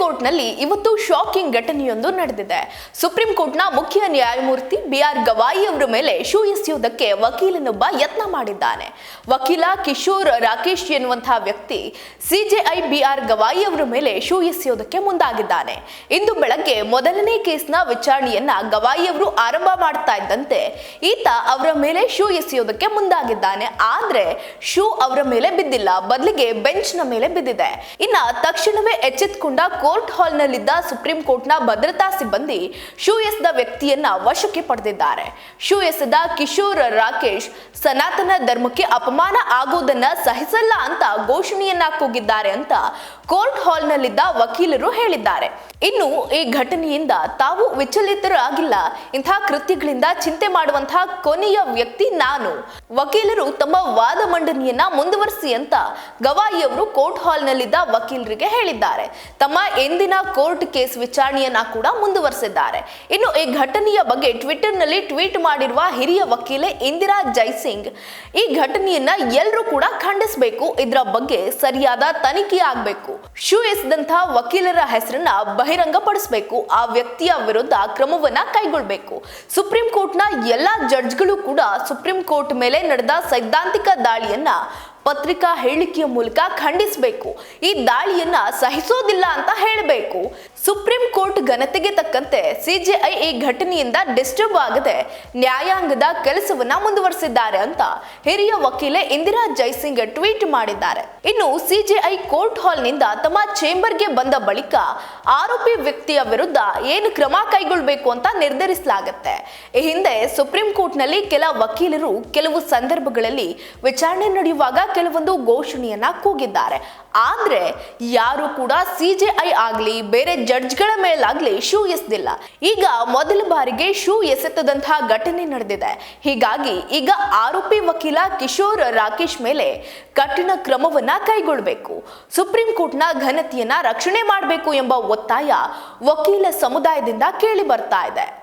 ಕೋರ್ಟ್ನಲ್ಲಿ ಇವತ್ತು ಶಾಕಿಂಗ್ ಘಟನೆಯೊಂದು ನಡೆದಿದೆ. ಸುಪ್ರೀಂ ಕೋರ್ಟ್ನ ಮುಖ್ಯ ನ್ಯಾಯಮೂರ್ತಿ ಬಿ ಆರ್ ಗವಾಯಿ ಅವರ ಮೇಲೆ ಶೂ ಎಸೆಯುವುದಕ್ಕೆ ವಕೀಲನೊಬ್ಬ ಯತ್ನ ಮಾಡಿದ್ದಾನೆ. ವಕೀಲ ಕಿಶೋರ್ ರಾಕೇಶ್ ಎನ್ನುವಂತಹ ವ್ಯಕ್ತಿ ಸಿಜೆಐ ಬಿ ಆರ್ ಗವಾಯಿ ಅವರ ಮೇಲೆ ಶೂ ಎಸೆಯುವುದಕ್ಕೆ ಮುಂದಾಗಿದ್ದಾನೆ. ಇಂದು ಬೆಳಗ್ಗೆ ಮೊದಲನೇ ಕೇಸ್ನ ವಿಚಾರಣೆಯನ್ನ ಗವಾಯಿ ಅವರು ಆರಂಭ ಮಾಡ್ತಾ ಇದ್ದಂತೆ ಈತ ಅವರ ಮೇಲೆ ಶೂ ಎಸೆಯೋದಕ್ಕೆ ಮುಂದಾಗಿದ್ದಾನೆ. ಆದ್ರೆ ಶೂ ಅವರ ಮೇಲೆ ಬಿದ್ದಿಲ್ಲ. ಬದಲಿಗೆ ನ ಮೇಲೆ ಬಿದ್ದಿದೆ. ಇನ್ನ ತಕ್ಷಣವೇ ಎಚ್ಚೆತ್ತುಕೊಂಡ ಕೋರ್ಟ್ ಹಾಲ್ನಲ್ಲಿದ್ದ ಸುಪ್ರೀಂ ಕೋರ್ಟ್ನ ಭದ್ರತಾ ಸಿಬ್ಬಂದಿ ಶೂ ಎಸೆದ ವ್ಯಕ್ತಿಯನ್ನ ವಶಕ್ಕೆ ಪಡೆದಿದ್ದಾರೆ. ಶೂ ಎಸೆದ ಕಿಶೋರ್ ರಾಕೇಶ್ ಸನಾತನ ಧರ್ಮಕ್ಕೆ ಅಪಮಾನ ಆಗೋದನ್ನ ಸಹಿಸಲ್ಲ ಅಂತ ಘೋಷಣೆಯನ್ನ ಕೂಗಿದ್ದಾರೆ ಅಂತ ಕೋರ್ಟ್ ಹಾಲ್ನಲ್ಲಿದ್ದ ವಕೀಲರು ಹೇಳಿದ್ದಾರೆ. ಇನ್ನು ಈ ಘಟನೆಯಿಂದ ತಾವು ವಿಚಲಿತರಾಗಿಲ್ಲ. ಇಂತಹ ಕೃತ್ಯಗಳಿಂದ ಚಿಂತೆ ಮಾಡುವಂತಹ ಕೊನೆಯ ವ್ಯಕ್ತಿ ನಾನು. ವಕೀಲರು ತಮ್ಮ ವಾದ ಮಂಡನೆಯನ್ನ ಮುಂದುವರಿಸಿ ಅಂತ ಗವಾಯಿಯವರು ಕೋರ್ಟ್ ಹಾಲ್ನಲ್ಲಿದ್ದ ವಕೀಲರಿಗೆ ಹೇಳಿದ್ದಾರೆ. ತಮ್ಮ ಎಂದಿನ ಕೋರ್ಟ್ ಕೇಸ್ ವಿಚಾರಣೆಯನ್ನ ಕೂಡ ಮುಂದುವರೆಸಿದ್ದಾರೆ. ಇನ್ನು ಈ ಘಟನೆಯ ಬಗ್ಗೆ ಟ್ವಿಟರ್ನಲ್ಲಿ ಟ್ವೀಟ್ ಮಾಡಿರುವ ಹಿರಿಯ ವಕೀಲೆ ಇಂದಿರಾ ಜೈಸಿಂಗ್, ಈ ಘಟನೆಯನ್ನ ಎಲ್ಲರೂ ಕೂಡ ಖಂಡಿಸಬೇಕು. ಇದರ ಬಗ್ಗೆ ಸರಿಯಾದ ತನಿಖೆ ಆಗಬೇಕು. ಶೂ ಎಸೆದಂತಹ ವಕೀಲರ ಹೆಸರನ್ನ ಬಹಿರಂಗಪಡಿಸಬೇಕು. ಆ ವ್ಯಕ್ತಿಯ ವಿರುದ್ಧ ಕ್ರಮವನ್ನ ಕೈಗೊಳ್ಳಬೇಕು. ಸುಪ್ರೀಂ ಕೋರ್ಟ್ನ ಎಲ್ಲಾ ಜಡ್ಜ್ಗಳು ಕೂಡ ಸುಪ್ರೀಂ ಕೋರ್ಟ್ ಮೇಲೆ ನಡೆದ ಸೈದ್ಧಾಂತಿಕ ದಾಳಿಯನ್ನ ಪತ್ರಿಕಾ ಹೇಳಿಕೆಯ ಮೂಲಕ ಖಂಡಿಸಬೇಕು. ಈ ದಾಳಿಯನ್ನ ಸಹಿಸೋದಿಲ್ಲ ಅಂತ ಹೇಳಬೇಕು. ಸುಪ್ರೀಂ ಕೋರ್ಟ್ ಘನತೆಗೆ ತಕ್ಕಂತೆ ಸಿಜೆಐ ಈ ಘಟನೆಯಿಂದ ಡಿಸ್ಟರ್ಬ್ ಆಗದೆ ನ್ಯಾಯಾಂಗದ ಕೆಲಸವನ್ನ ಮುಂದುವರಿಸಿದ್ದಾರೆ ಅಂತ ಹಿರಿಯ ವಕೀಲೆ ಇಂದಿರಾ ಜೈಸಿಂಗ್ ಟ್ವೀಟ್ ಮಾಡಿದ್ದಾರೆ. ಇನ್ನು ಸಿಜೆಐ ಕೋರ್ಟ್ ಹಾಲ್ನಿಂದ ತಮ್ಮ ಚೇಂಬರ್ಗೆ ಬಂದ ಬಳಿಕ ಆರೋಪಿ ವ್ಯಕ್ತಿಯ ವಿರುದ್ಧ ಏನು ಕ್ರಮ ಕೈಗೊಳ್ಳಬೇಕು ಅಂತ ನಿರ್ಧರಿಸಲಾಗುತ್ತೆ. ಈ ಹಿಂದೆ ಸುಪ್ರೀಂ ಕೋರ್ಟ್ನಲ್ಲಿ ಕೆಲ ವಕೀಲರು ಕೆಲವು ಸಂದರ್ಭಗಳಲ್ಲಿ ವಿಚಾರಣೆ ನಡೆಯುವಾಗ ಕೆಲವೊಂದು ಘೋಷಣೆಯನ್ನ ಕೂಗಿದ್ದಾರೆ. ಆದ್ರೆ ಯಾರು ಕೂಡ ಸಿಜೆಐ ಆಗ್ಲಿ, ಬೇರೆ ಜಡ್ಜ್ಗಳ ಮೇಲಾಗ್ಲಿ ಶೂ ಎಸೆದಿಲ್ಲ. ಈಗ ಮೊದಲ ಬಾರಿಗೆ ಶೂ ಎಸೆತದಂತಹ ಘಟನೆ ನಡೆದಿದೆ. ಹೀಗಾಗಿ ಈಗ ಆರೋಪಿ ವಕೀಲ ಕಿಶೋರ್ ರಾಕೇಶ್ ಮೇಲೆ ಕಠಿಣ ಕ್ರಮವನ್ನ ಕೈಗೊಳ್ಳಬೇಕು ಸುಪ್ರೀಂ ಕೋರ್ಟ್ನ ಘನತೆಯನ್ನ ರಕ್ಷಣೆ ಮಾಡಬೇಕು ಎಂಬ ಒತ್ತಾಯ ವಕೀಲ ಸಮುದಾಯದಿಂದ ಕೇಳಿ ಬರ್ತಾ ಇದೆ.